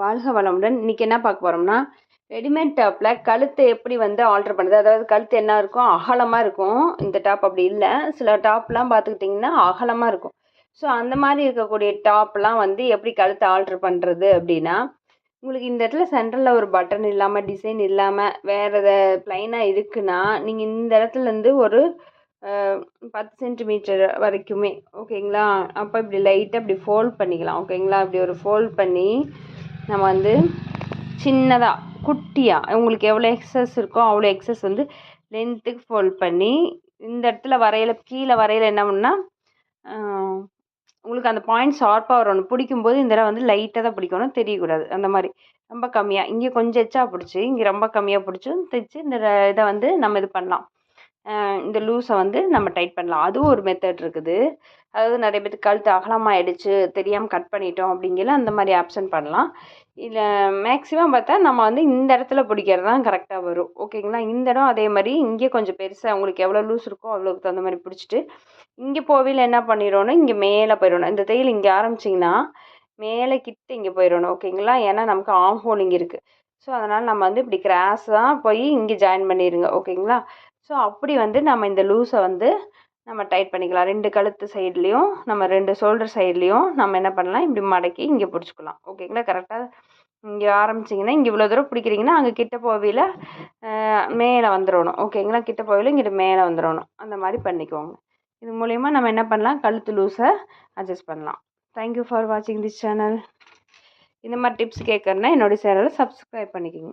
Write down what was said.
வாழ்க வளமுடன். இன்றைக்கி என்ன பார்க்க போகிறோம்னா ரெடிமேட் டாப்பில் கழுத்தை எப்படி வந்து ஆல்ட்ரு பண்ணுறது அதாவது கழுத்து என்ன இருக்கும்? அகலமாக இருக்கும். இந்த டாப் அப்படி இல்லை. சில டாப்லாம் பார்த்துக்கிட்டிங்கன்னா அகலமாக இருக்கும். ஸோ அந்த மாதிரி இருக்கக்கூடிய டாப்லாம் வந்து எப்படி கழுத்தை ஆல்ட்ரு பண்ணுறது அப்படின்னா உங்களுக்கு இந்த இடத்துல சென்டரில் ஒரு பட்டன் இல்லாமல் டிசைன் இல்லாமல் வேறு எதை ப்ளைனாக இருக்குன்னா நீங்கள் இந்த இடத்துலேருந்து ஒரு பத்து சென்டிமீட்டர் வரைக்குமே ஓகேங்களா அப்போ இப்படி லைட்டாக இப்படி ஃபோல்ட் பண்ணிக்கலாம். ஓகேங்களா இப்படி ஒரு ஃபோல்ட் பண்ணி நம்ம வந்து சின்னதாக குட்டியாக உங்களுக்கு எவ்வளோ எக்ஸஸ் இருக்கோ அவ்வளோ எக்ஸஸ் வந்து லென்த்துக்கு ஃபோல்ட் பண்ணி இந்த இடத்துல வரையில் கீழே வரையில் என்ன பண்ணால் உங்களுக்கு அந்த பாயிண்ட் ஷார்ப்பாக வரணும். பிடிக்கும்போது இந்த இடம் வந்து லைட்டாக தான் பிடிக்கணும். தெரியக்கூடாது. அந்த மாதிரி. ரொம்ப கம்மியாக இங்கே கொஞ்சம் எச்சா பிடிச்சி இங்கே ரொம்ப கம்மியாக பிடிச்சும் தைச்சி இந்த இதை வந்து நம்ம இது பண்ணலாம். இந்த லூஸை வந்து நம்ம டைட் பண்ணலாம். அதுவும் ஒரு மெத்தட் இருக்குது. அதாவது நிறைய பேருக்கு கழுத்து அகலமாகிடுச்சு தெரியாமல் கட் பண்ணிட்டோம் அப்படிங்கிற அந்த மாதிரி ஆப்ஷன் பண்ணலாம். இல்லை மேக்ஸிமம் பார்த்தா நம்ம வந்து இந்த இடத்துல பிடிக்கிறது தான் கரெக்டாக வரும். ஓகேங்களா? இந்த இடம் அதே மாதிரி இங்கே கொஞ்சம் பெருசாக உங்களுக்கு எவ்வளோ லூஸ் இருக்கோ அவ்வளோக்கு தகுந்த மாதிரி பிடிச்சிட்டு இங்கே போவியில் என்ன பண்ணிடணும்? இங்கே மேலே போயிடணும். இந்த தையல் இங்கே ஆரம்பிச்சிங்கன்னா மேலே கிட்ட இங்கே போயிடணும். ஓகேங்களா? ஏன்னா நமக்கு ஆம் ஹோல் இங்கே இருக்குது ஸோ அதனால் நம்ம வந்து இப்படி கிராஸாக போய் இங்கே ஜாயின் பண்ணிடுங்க ஓகேங்களா? ஸோ அப்படி வந்து நம்ம இந்த லூஸை வந்து நம்ம டைட் பண்ணிக்கலாம். ரெண்டு கழுத்து சைட்லேயும் நம்ம ரெண்டு ஷோல்டர் சைட்லேயும் நம்ம என்ன பண்ணலாம்? இப்படி மடக்கி இங்கே பிடிச்சிக்கலாம். ஓகேங்களா கரெக்டாக இங்கே ஆரம்பிச்சிங்கன்னா இங்கே இவ்வளோ தூரம் பிடிக்கிறீங்கன்னா அங்கே கிட்ட போவியில் மேலே வந்துடணும் ஓகேங்களா கிட்ட போவையில் இங்கிட்ட மேலே வந்துடணும் அந்த மாதிரி பண்ணிக்கோங்க. இது மூலயமா நம்ம என்ன பண்ணலாம்? கழுத்து லூஸை அட்ஜஸ்ட் பண்ணலாம். தேங்க்யூ ஃபார் வாட்சிங் திஸ் சேனல் இந்த மாதிரி டிப்ஸ் கேட்குறேன்னா என்னோடய சேனலை சப்ஸ்கிரைப் பண்ணிக்கோங்க.